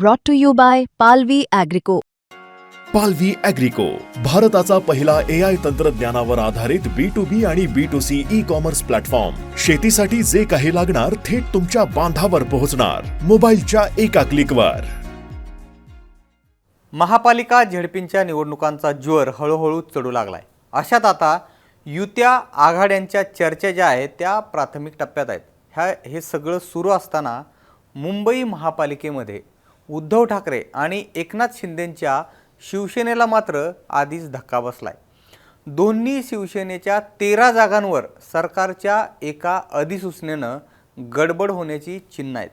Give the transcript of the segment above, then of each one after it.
brought to you by Palvi Agrico. पालवी अॅग्रिको भारताचा पहिला ए आय तंत्रज्ञानावर आधारित बी टू बी आणि B two C e commerce platform शेतीसाठी जे काही लागणार थेट तुमच्या बांधावर पोहोचणार. मोबाईलच्या एका क्लिकवर महापालिका झेडपींच्या निवडणुकांचा ज्वर हळूहळू चढू लागलाय. अशात आता युत्या आघाड्यांच्या चर्चा ज्या आहेत त्या प्राथमिक टप्प्यात आहेत. ह्या हे सगळं सुरू असताना मुंबई महापालिकेमध्ये उद्धव ठाकरे आणि एकनाथ शिंदेंच्या शिवसेनेला मात्र आधीच धक्का बसलाय. दोन्ही शिवसेनेच्या तेरा जागांवर सरकारच्या एका अधिसूचनेनं गडबड होण्याची चिन्ह आहेत.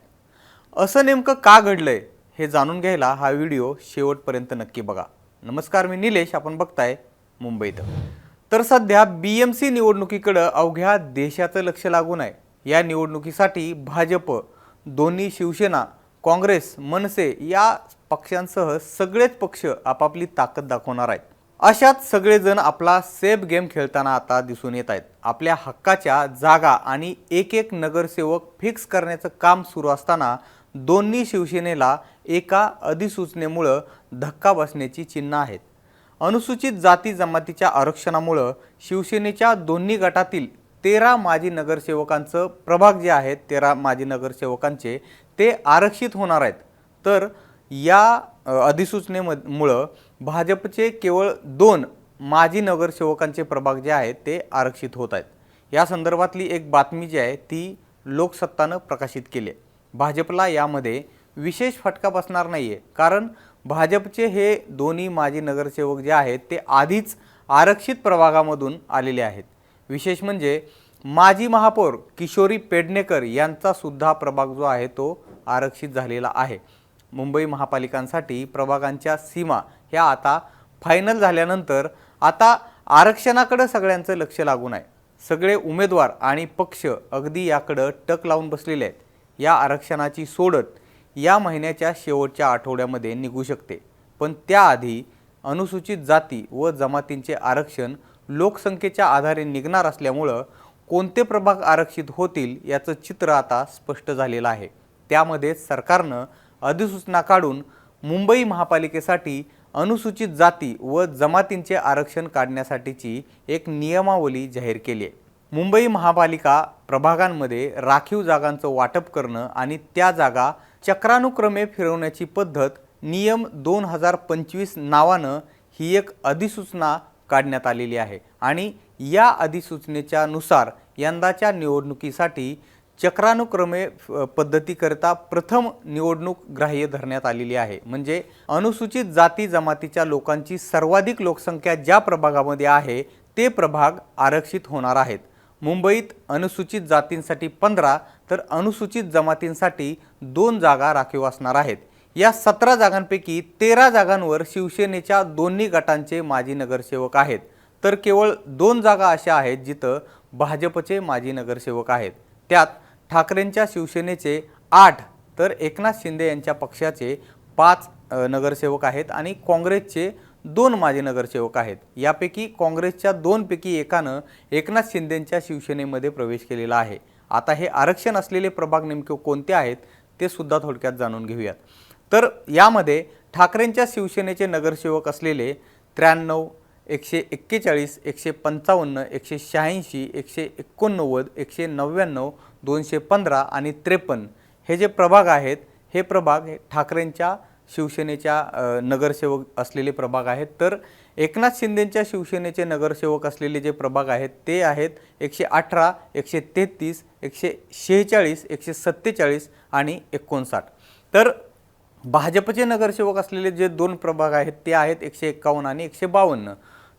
असं नेमकं का घडलंय हे जाणून घ्यायला हा व्हिडिओ शेवटपर्यंत नक्की बघा. नमस्कार मी निलेश. आपण बघताय मुंबईत तर सध्या बी एम सी निवडणुकीकडं अवघ्या देशाचं लक्ष लागून आहे. या निवडणुकीसाठी भाजप दोन्ही शिवसेना काँग्रेस मनसे या पक्षांसह सगळेच पक्ष आपापली ताकद दाखवणार आहेत. अशात सगळेजण आपला सेफ गेम खेळताना आता दिसून येत आहेत. आपल्या हक्काच्या जागा आणि एक एक नगरसेवक फिक्स करण्याचं काम सुरू असताना दोन्ही शिवसेनेला एका अधिसूचनेमुळं धक्का बसण्याची चिन्ह आहेत. अनुसूचित जाती जमातीच्या आरक्षणामुळं शिवसेनेच्या दोन्ही गटातील तेरा माजी नगरसेवकांचं प्रभाग जे आहेत तेरा माजी नगरसेवकांचे ते आरक्षित होणार आहेत. तर या अधिसूचनेमुळं भाजपचे केवळ दोन माजी नगरसेवकांचे प्रभाग जे आहेत ते आरक्षित होत आहेत. या संदर्भातली एक बातमी जी आहे ती लोकसत्तानं प्रकाशित केली आहे. भाजपला यामध्ये विशेष फटका बसणार नाही आहे कारण भाजपचे हे दोन्ही माजी नगरसेवक जे आहेत ते आधीच आरक्षित प्रभागामधून आलेले आहेत. विशेष म्हणजे माजी महापौर किशोरी पेडणेकर यांचा सुद्धा प्रभाग जो आहे तो आरक्षित झालेला आहे. मुंबई महापालिकांसाठी प्रभागांच्या सीमा ह्या आता फायनल झाल्यानंतर आता आरक्षणाकडं सगळ्यांचं लक्ष लागून आहे. सगळे उमेदवार आणि पक्ष अगदी याकडं टक लावून बसलेले आहेत. या आरक्षणाची सोडत या महिन्याच्या शेवटच्या आठवड्यामध्ये निघू शकते. पण त्याआधी अनुसूचित जाती व जमातींचे आरक्षण लोकसंख्येच्या आधारे निघणार असल्यामुळं कोणते प्रभाग आरक्षित होतील याचं चित्र आता स्पष्ट झालेलं आहे. त्यामध्ये सरकारनं अधिसूचना काढून मुंबई महापालिकेसाठी अनुसूचित जाती व जमातींचे आरक्षण काढण्यासाठीची एक नियमावली जाहीर केली आहे. मुंबई महापालिका प्रभागांमध्ये राखीव जागांचं वाटप करणं आणि त्या जागा चक्रानुक्रमे फिरवण्याची पद्धत नियम दोन हजार पंचवीस नावानं ही एक अधिसूचना काढण्यात आलेली आहे. आणि या अधिसूचनेच्या नुसार यंदाच्या निवडणुकीसाठी चक्रानुक्रमे पद्धतीकरिता पद्धतीकरता प्रथम निवडणूक ग्राह्य धरण्यात आलेली आहे. म्हणजे अनुसूचित जाती जमातीच्या लोकांची सर्वाधिक लोकसंख्या ज्या प्रभागामध्ये आहे ते प्रभाग आरक्षित होणार आहेत. मुंबईत अनुसूचित जातींसाठी पंधरा तर अनुसूचित जमातींसाठी दोन जागा राखीव असणार आहेत. या सतरा जागांपैकी तेरा जागांवर शिवसेनेच्या दोन्ही गटांचे माजी नगरसेवक आहेत. तर केवळ दोन जागा अशा आहेत जिथं भाजपचे माजी नगरसेवक आहेत. त्यात ठाकरेंच्या शिवसेनेचे आठ तर एकनाथ शिंदे यांच्या पक्षाचे पाच नगरसेवक आहेत आणि काँग्रेसचे दोन माजी नगरसेवक आहेत. यापैकी काँग्रेसच्या दोनपैकी एकानं एकनाथ शिंदेंच्या शिवसेनेमध्ये प्रवेश केलेला आहे. आता हे आरक्षण असलेले प्रभाग नेमके कोणते आहेत ते सुद्धा थोडक्यात जाणून घेऊयात. तर यामध्ये ठाकरेंच्या शिवसेनेचे नगरसेवक असलेले त्र्याण्णव एकशे एक्केचाळीस एकशे पंचावन्न एकशे शहाऐंशी एकशे एकोणनव्वद एकशे नव्याण्णव दोनशे पंधरा आणि त्रेपन्न हे जे प्रभाग आहेत हे प्रभाग हे ठाकरेंच्या शिवसेनेच्या नगरसेवक असलेले प्रभाग आहेत. तर एकनाथ शिंदेंच्या शिवसेनेचे नगरसेवक असलेले जे प्रभाग आहेत ते आहेत एकशे अठरा एकशे तेहतीस एकशे शेहेचाळीस एकशे सत्तेचाळीस आणि एकोणसाठ. तर भाजपचे नगरसेवक असलेले जे दोन प्रभाग आहेत ते आहेत एकशे एक्कावन्न आणि एकशे बावन्न.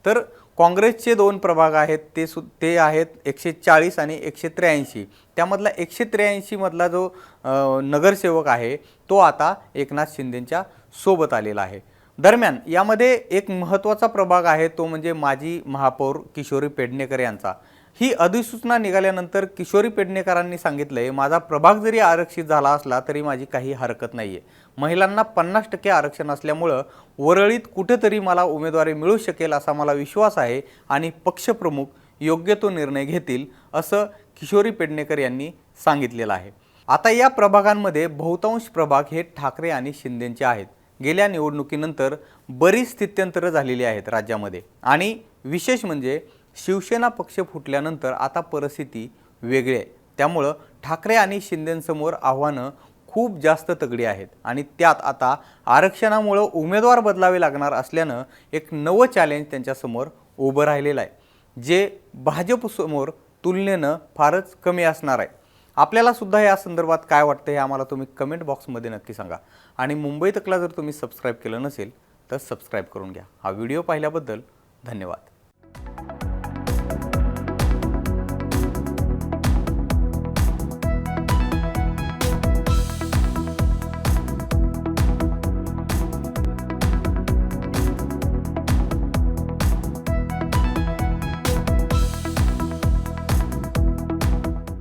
तर काँग्रेसचे दोन प्रभाग आहेत ते सु ते आहेत एकशे चाळीस आणि एकशे त्र्याऐंशी. त्यामधला एकशे त्र्याऐंशीमधला जो नगरसेवक आहे तो आता एकनाथ शिंदेंच्या सोबत आलेला आहे. दरम्यान यामध्ये एक महत्त्वाचा प्रभाग आहे तो म्हणजे माजी महापौर किशोरी पेडणेकर यांचा. ही अधिसूचना निघाल्यानंतर किशोरी पेडणेकरांनी सांगितलंय माझा प्रभाग जरी आरक्षित झाला असला तरी माझी काही हरकत नाही आहे महिलांना पन्नास टक्के आरक्षण असल्यामुळं वरळीत कुठेतरी मला उमेदवारी मिळू शकेल असा मला विश्वास आहे आणि पक्षप्रमुख योग्य तो निर्णय घेतील असं किशोरी पेडणेकर यांनी सांगितलेलं आहे. आता या प्रभागांमध्ये बहुतांश प्रभाग हे ठाकरे आणि शिंदेचे आहेत. गेल्या निवडणुकीनंतर बरीच स्थित्यंतरं झालेली आहेत राज्यामध्ये. आणि विशेष म्हणजे शिवसेना पक्ष फुटल्यानंतर आता परिस्थिती वेगळी आहे. त्यामुळं ठाकरे आणि शिंदेंसमोर आव्हानं खूप जास्त तगडी आहेत. आणि त्यात आता आरक्षणामुळं उमेदवार बदलावे लागणार असल्यानं एक नवं चॅलेंज त्यांच्यासमोर उभं राहिलेलं आहे. जे भाजपसमोर तुलनेनं फारच कमी असणार आहे. आपल्याला सुद्धा या संदर्भात काय वाटतं हे आम्हाला तुम्ही कमेंट बॉक्समध्ये नक्की सांगा. आणि मुंबई तकला जर तुम्ही सबस्क्राईब केलं नसेल तर सबस्क्राईब करून घ्या. हा व्हिडिओ पाहिल्याबद्दल धन्यवाद.